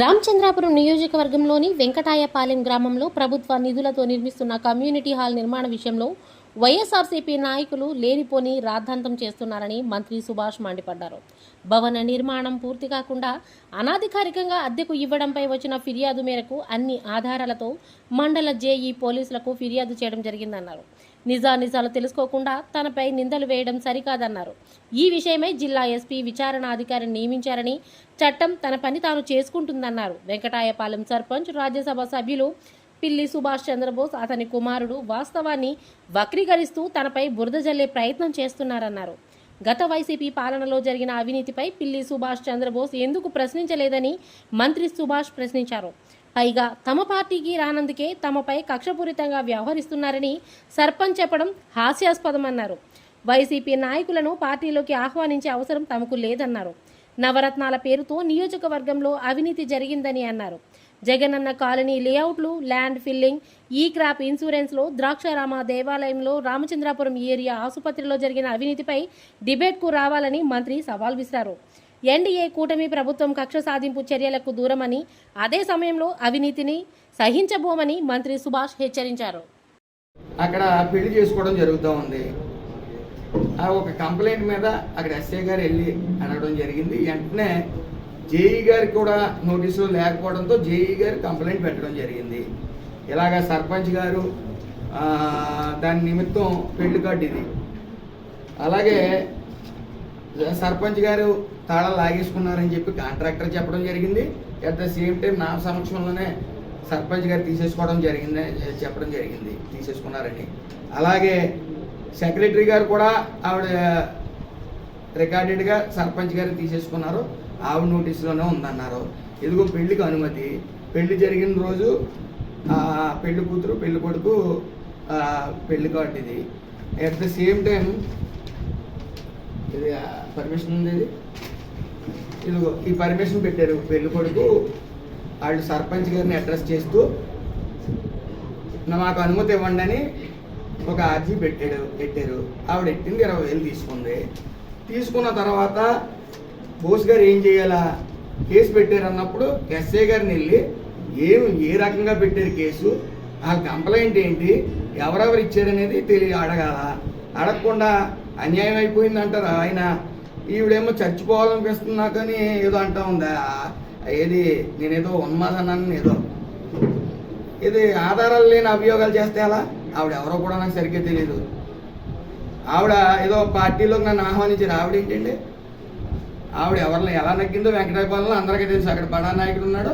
రామచంద్రాపురం నియోజకవర్గంలోని వెంకటాయపాలెం గ్రామంలో ప్రభుత్వ నిధులతో నిర్మిస్తున్న కమ్యూనిటీ హాల్ నిర్మాణ విషయంలో వైఎస్ఆర్సీపీ నాయకులు లేనిపోని రాద్ధాంతం చేస్తున్నారని మంత్రి సుభాష్ మండిపడ్డారు. భవన నిర్మాణం పూర్తి కాకుండా అనాధికారికంగా అద్దెకు ఇవ్వడంపై వచ్చిన ఫిర్యాదు మేరకు అన్ని ఆధారాలతో మండల జేఈ పోలీసులకు ఫిర్యాదు చేయడం జరిగిందన్నారు. నిజానిజాలు తెలుసుకోకుండా తనపై నిందలు వేయడం సరికాదన్నారు. ఈ విషయమై జిల్లా ఎస్పీ విచారణ అధికారిని నియమించారని చట్టం తన పని తాను చేసుకుంటుందన్నారు. వెంకటాయపాలెం సర్పంచ్ రాజ్యసభ సభ్యులు పిల్లి సుభాష్ చంద్రబోస్ అతని కుమారుడు వాస్తవాన్ని వక్రీకరిస్తూ తనపై బురద జల్లే ప్రయత్నం చేస్తున్నారన్నారు. గత వైసీపీ పాలనలో జరిగిన అవినీతిపై పిల్లి సుభాష్ చంద్రబోస్ ఎందుకు ప్రశ్నించలేదని మంత్రి సుభాష్ ప్రశ్నించారు. పైగా తమ పార్టీకి రానందుకే తమపై కక్షపూరితంగా వ్యవహరిస్తున్నారని సర్పంచ్ చెప్పడం హాస్యాస్పదమన్నారు. వైసీపీ నాయకులను పార్టీలోకి ఆహ్వానించే అవసరం తమకు లేదన్నారు. నవరత్నాల పేరుతో నియోజకవర్గంలో అవినీతి జరిగిందని అన్నారు. జగనన్న కాలనీ లేఅవుట్లు ల్యాండ్ ఫిల్లింగ్ ఈ క్రాప్ ఇన్సూరెన్స్లో ద్రాక్షారామ దేవాలయంలో రామచంద్రాపురం ఏరియా ఆసుపత్రిలో జరిగిన అవినీతిపై డిబేట్కు రావాలని మంత్రి సవాల్ విసిరారు. ఎన్డీఏ కూటమి ప్రభుత్వం కక్ష సాధింపు చర్యలకు దూరమని అదే సమయంలో అవినీతిని సహించబోమని మంత్రి సుభాష్ హెచ్చరించారు. అక్కడ పెళ్ళి చేసుకోవడం జరుగుతూ ఉంది. ఆ ఒక కంప్లైంట్ మీద అక్కడ ఎస్ఐ గారు వెళ్ళి అడగడం జరిగింది. వెంటనే జేఈ గారికి కూడా నోటీసులు లేకపోవడంతో జేఈ గారు కంప్లైంట్ పెట్టడం జరిగింది. ఇలాగ సర్పంచ్ గారు దాని నిమిత్తం పెళ్ళి కార్డు ఇది. అలాగే సర్పంచ్ గారు తాళాలు లాగేసుకున్నారని చెప్పి కాంట్రాక్టర్ చెప్పడం జరిగింది. అట్ ద సేమ్ టైం నా సమక్షంలోనే సర్పంచ్ గారు తీసేసుకోవడం జరిగింది చెప్పడం జరిగింది తీసేసుకున్నారని. అలాగే సెక్రటరీ గారు కూడా ఆవిడ రికార్డెడ్గా సర్పంచ్ గారు తీసేసుకున్నారు. ఆవిడ నోటీసులోనే ఉందన్నారు. ఇదిగో పెళ్ళికి అనుమతి. పెళ్ళి జరిగిన రోజు ఆ, పెళ్ళి కూతురు పెళ్ళి కొడుకు పెళ్ళి కార్డు ఇది. అట్ ద సేమ్ టైం ఇది పర్మిషన్ ఉంది ఇది ఇదిగో ఈ పర్మిషన్ పెట్టారు పెళ్ళి కొడుకు. వాళ్ళు సర్పంచ్ గారిని అడ్రస్ చేస్తూ మాకు అనుమతి ఇవ్వండి అని ఒక అర్జీ పెట్టాడు పెట్టారు. ఆవిడ ఎట్టింది ఇరవై వేలు తీసుకుంది. తీసుకున్న తర్వాత బోస్ గారు ఏం చేయాలా? కేసు పెట్టారు అన్నప్పుడు ఎస్ఐ గారిని వెళ్ళి ఏం ఏ రకంగా పెట్టారు కేసు? వాళ్ళ కంప్లైంట్ ఏంటి? ఎవరెవరు ఇచ్చారనేది తెలియ అడగాల. అడగకుండా అన్యాయం అయిపోయింది అంటారు ఆయన ఈవిడేమో చచ్చిపోవాలనిపిస్తుంది కానీ ఏదో అంటా ఉందా? ఏది నేనేదో ఉన్మాదన్నాను ఏదో. ఇది ఆధారాలు లేని అభియోగాలు చేస్తే అలా ఆవిడ ఎవరో కూడా నాకు సరిగ్గా తెలియదు ఆవిడ ఏదో పార్టీలోకి నన్ను ఆహ్వానించారు. ఆవిడ ఏంటండి? ఆవిడ ఎవరిని ఎలా నగ్గిందో వెంకటాయపాలెంలో అందరికీ తెలుసు. అక్కడ బడా నాయకుడు ఉన్నాడు.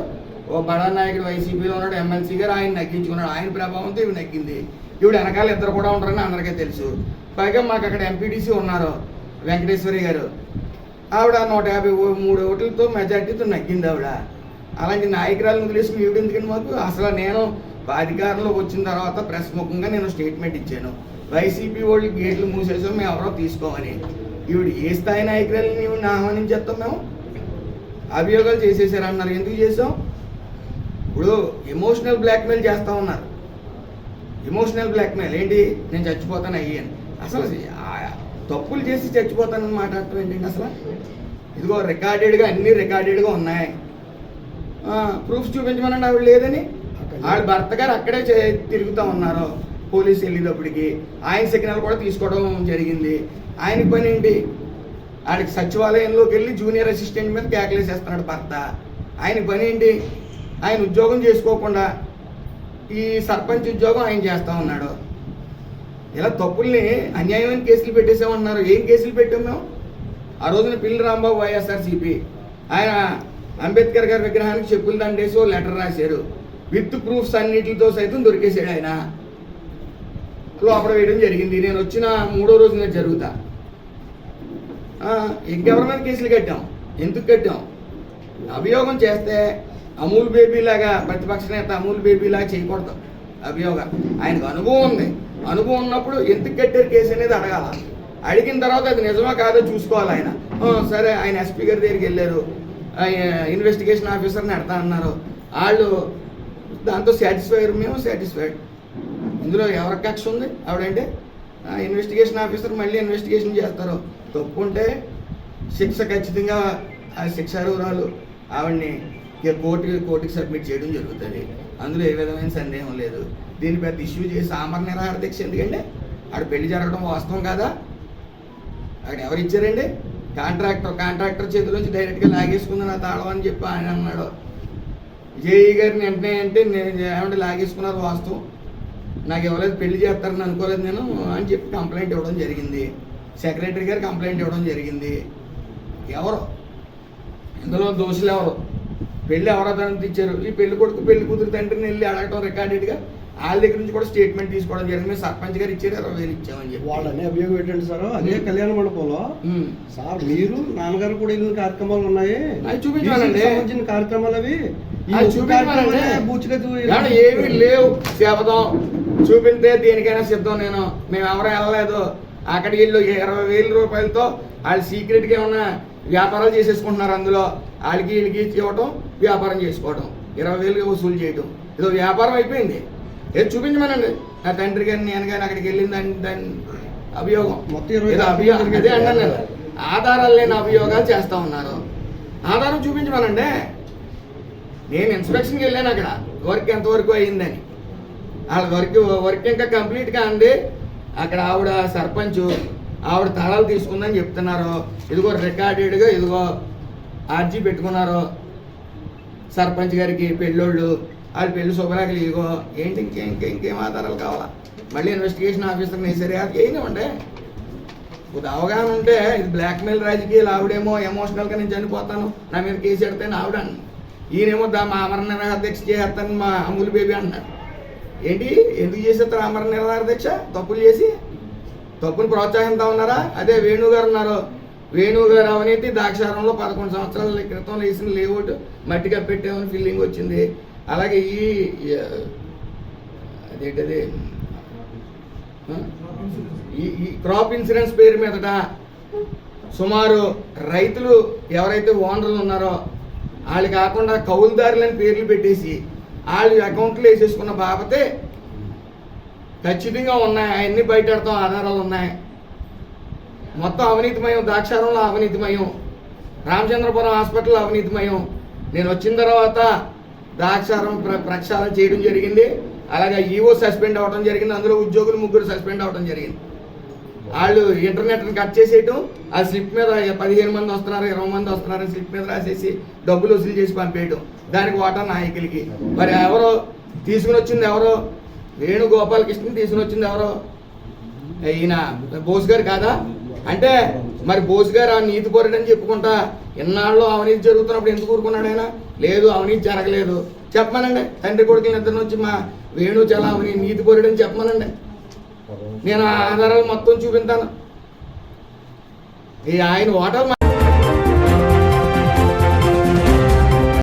ఓ బడా నాయకుడు వైసీపీలో ఉన్నాడు. ఎమ్మెల్సీ గారు ఆయన నగ్గించుకున్నాడు. ఆయన ప్రభావంతో ఇవి నగ్గింది. ఈవిడ వెనకాల ఇద్దరు కూడా ఉంటారని అందరికీ తెలుసు. పైగా మాకు అక్కడ ఎంపీటీసీ ఉన్నారు వెంకటేశ్వరి గారు. ఆవిడ నూట యాభై ఓ- మూడు ఓట్లతో మెజార్టీతో నగ్గింది ఆవిడ. అలాంటి నాయకురాలను వదిలేసుకుని ఈవిడ ఎందుకని మాకు? అసలు నేను అధికారంలోకి వచ్చిన తర్వాత ప్రెస్ ముఖంగా నేను స్టేట్మెంట్ ఇచ్చాను. వైసీపీ వాళ్ళు గేట్లు మూసేసాం మేము ఎవరో తీసుకోమని. ఈవిడ ఏ స్థాయి నాయకురాలని ఈవిడని ఆహ్వానించేస్తాం మేము? అభియోగాలు చేసేసారు అన్నారు. ఎందుకు చేసాం ఇప్పుడు ఎమోషనల్ బ్లాక్మెయిల్ చేస్తా ఉన్నారు. ఎమోషనల్ బ్లాక్మెయిల్ ఏంటి? నేను చచ్చిపోతాను అయ్యాను అసలు ఆ తప్పులు చేసి చచ్చిపోతానని మాట్లాడటం ఏంటండి అసలు? ఇదిగో రికార్డెడ్గా అన్ని రికార్డెడ్గా ఉన్నాయి. ప్రూఫ్స్ చూపించమనండి ఆవిడ లేదని? ఆవిడ భర్త గారు అక్కడే తిరుగుతూ ఉన్నారు. పోలీసు వెళ్ళేటప్పటికి. ఆయన సిగ్నల్ కూడా తీసుకోవడం జరిగింది. ఆయన పని ఏంటి? ఆడికి సచివాలయంలోకి వెళ్ళి జూనియర్ అసిస్టెంట్ మీద కేకలేసేస్తున్నాడు భర్త. ఆయన పని ఏంటి? ఆయన ఉద్యోగం చేసుకోకుండా ఈ సర్పంచ్ ఉద్యోగం ఆయన చేస్తూ ఉన్నాడు. ఇలా తప్పుల్ని అన్యాయమైన కేసులు పెట్టేసామన్నారు. ఏం కేసులు పెట్టాం మేము? ఆ రోజున పిల్లి రాంబాబు వైఎస్ఆర్సీపీ. ఆయన అంబేద్కర్ గారి విగ్రహానికి చెప్పులు దండేసి ఓ లెటర్ రాశారు విత్ ప్రూఫ్స్ అన్నిటితో సైతం దొరికేసాడు ఆయన. లోపల వేయడం జరిగింది. నేను వచ్చిన మూడో రోజున జరుగుతా. ఇంకెవరి మీద కేసులు కట్టాం? ఎందుకు కట్టాం? అభియోగం చేస్తే అమూల్ బేబీ లాగా ప్రతిపక్ష నేత అమూల్ బేబీ లాగా చేయకూడదు. అభియోగం. ఆయనకు అనుభవం ఉంది. అనుభవం ఉన్నప్పుడు ఎందుకు కట్టారు కేసు అనేది అడగాల. అడిగిన తర్వాత అది నిజమా కాదో చూసుకోవాలి ఆయన. సరే ఆయన ఎస్పీ గారి దగ్గరికి వెళ్ళారు. ఆయన ఇన్వెస్టిగేషన్ ఆఫీసర్ని ఎడతా అన్నారు. వాళ్ళు దాంతో సాటిస్ఫైడ్ మేము సాటిస్ఫైడ్ ఇందులో ఎవరి కక్ష ఉంది? ఆవిడంటే ఇన్వెస్టిగేషన్ ఆఫీసర్ మళ్ళీ ఇన్వెస్టిగేషన్ చేస్తారు. తప్పు ఉంటే శిక్ష ఖచ్చితంగా ఆ శిక్షార్హురాలు ఆవిడ్ని ఇక కోర్టు కోర్టుకి సబ్మిట్ చేయడం జరుగుతుంది. అందులో ఏ విధమైన సందేహం లేదు. దీన్ని పెద్ద ఇష్యూ చేసి సామర్ నిరాహార దీక్ష ఎందుకండి? ఆడ పెళ్ళి జరగడం వాస్తవం కాదా? అక్కడ ఎవరు ఇచ్చారండి? కాంట్రాక్టర్ కాంట్రాక్టర్ చేతిలోంచి డైరెక్ట్గా లాగేసుకుందని ఆ తాళం అని చెప్పి ఆయన అన్నాడు. జేఈ గారిని వెంటనే అంటే నేను ఏమంటే లాగేసుకున్నారు వాస్తవం. నాకు ఎవరైతే పెళ్ళి చేస్తారని అనుకోలేదు నేను అని చెప్పి కంప్లైంట్ ఇవ్వడం జరిగింది. సెక్రటరీ గారు కంప్లైంట్ ఇవ్వడం జరిగింది. ఎవరు? ఇందులో దోషులు ఎవరు? పెళ్ళి ఎవరో దానికి ఇచ్చారు ఈ పెళ్ళి కొడుకు పెళ్ళి కూతురు తండ్రిని వెళ్ళి అడగటం రికార్డెడ్గా వాళ్ళ దగ్గర నుంచి కూడా స్టేట్మెంట్ తీసుకోవడం జరిగింది. మేము సర్పంచ్ గారు ఇచ్చారు ఇరవై వేలు ఇచ్చామని చెప్పి. వాళ్ళని అభియోగం ఏంటంటే సార్ అదే కళ్యాణ మండపంలో. సార్ మీరు నాన్నగారు కూడా వెళ్ళిన కార్యక్రమాలు ఉన్నాయి. చూపించాలండి. సంబంధించిన కార్యక్రమాలు అవి. చూపించాలండి. ఏమీ లేవు. శపథం చూపిస్తే దేనికైనా సిద్ధం నేను. మేము ఎవరు వెళ్ళలేదు. అక్కడికి వెళ్ళి ఇరవై వేల రూపాయలతో వాళ్ళు సీక్రెట్గా ఏమన్నా వ్యాపారాలు చేసేసుకుంటున్నారు అందులో. వాళ్ళకి వీళ్ళకి ఇవ్వటం. వ్యాపారం చేసుకోవటం ఇరవై వేలు వసూలు చేయటం. ఇదో వ్యాపారం అయిపోయింది. ఏది చూపించమనండి. నా తండ్రి గారిని నేను కానీ అక్కడికి వెళ్ళింది దాని దాని అభియోగం. మొత్తం ఏదో అభియోగం. అదే అన్నాను నేను. ఆధారాలు లేని అభియోగాలు చేస్తా ఉన్నారు. ఆధారం చూపించమనండి. నేను ఇన్స్పెక్షన్కి వెళ్ళాను అక్కడ. వర్క్ ఎంతవరకు అయ్యిందని వాళ్ళ వర్క్ వర్క్ ఇంకా కంప్లీట్ కాండి. అక్కడ ఆవిడ సర్పంచ్ ఆవిడ తలాలు తీసుకుందని చెప్తున్నారు. ఇదిగో రికార్డెడ్గా ఇదిగో ఆర్జీ పెట్టుకున్నారు. సర్పంచ్ గారికి పెళ్ళోళ్ళు వాళ్ళ పెళ్ళి శుభరాకులు ఇదిగో ఏంటి ఇంకే ఇంకే ఇంకేం ఆధారాలు కావాలా? మళ్ళీ ఇన్వెస్టిగేషన్ ఆఫీసర్ని సరే అది చేయనివ్వండి కొద్ది అవగాహన ఉంటే ఇది బ్లాక్మెయిల్ రాజకీయాలు ఆవిడేమో ఎమోషనల్గా నేను చనిపోతాను నా మీద కేసు పెడితే ఆవిడ ఈయనేమో దా మా అమరణ నిరాధ్యక్ష చేస్తాను మా అమ్ములు బేబీ అన్నాడు ఏంటి? ఎందుకు చేసేస్తారు అమరణ నిరాధ్యక్ష తప్పులు చేసి? తప్పుని ప్రోత్సహిస్తా ఉన్నారా? అదే వేణు గారు ఉన్నారు. వేణు గారు ద్రాక్షారంలో పదకొండు సంవత్సరాల క్రితం వేసిన లేఅవుట్. మట్టిగా పెట్టామని ఫీలింగ్ వచ్చింది. అలాగే ఈ అదేంటది? ఈ క్రాప్ ఇన్సూరెన్స్ పేరు మీదట సుమారు రైతులు ఎవరైతే ఓనర్లు ఉన్నారో వాళ్ళు కాకుండా కౌలుదారులని పేర్లు పెట్టేసి వాళ్ళు అకౌంట్లో వేసేసుకున్న బాబతే ఖచ్చితంగా ఉన్నాయి. అవన్నీ బయటెడతాం ఆధారాలు ఉన్నాయి. మొత్తం అవినీతిమయం ద్రాక్షారంలో అవినీతిమయం రామచంద్రపురం హాస్పిటల్ అవినీతిమయం. నేను వచ్చిన తర్వాత ద్రాక్షారం ప్ర ప్రక్షాళన చేయడం జరిగింది. అలాగే ఈఓ సస్పెండ్ అవ్వడం జరిగింది. అందులో ఉద్యోగులు ముగ్గురు సస్పెండ్ అవ్వడం జరిగింది. వాళ్ళు ఇంటర్నెట్ని కట్ చేసేయటం. ఆ స్లిప్ మీద పదిహేను మంది వస్తున్నారు ఇరవై మంది వస్తున్నారు స్లిప్ మీద రాసేసి డబ్బులు వసూలు చేసి పంపేయటం. దానికి వాటా నాయకులకి. మరి ఎవరో తీసుకుని వచ్చింది ఎవరో? వేణుగోపాలకృష్ణ తీసుకుని వచ్చింది ఎవరో? ఈయన బోస్ గారు కాదా? అంటే మరి బోస్ గారు ఆ నీతి పొరడని చెప్పుకుంటా ఇన్నాళ్ళు అవినీతి జరుగుతున్నప్పుడు ఎందుకు ఊరుకున్నాడు ఆయన? లేదు అవినీతి జరగలేదు. చెప్పమనండి. తండ్రి కొడుకులు ఇద్దరు నుంచి మా వేణు చాలా అవినీతి నీతి పొరడని చెప్పమనండి. నేను ఆధారాలు మొత్తం చూపించాను ఈ ఆయన ఓటర్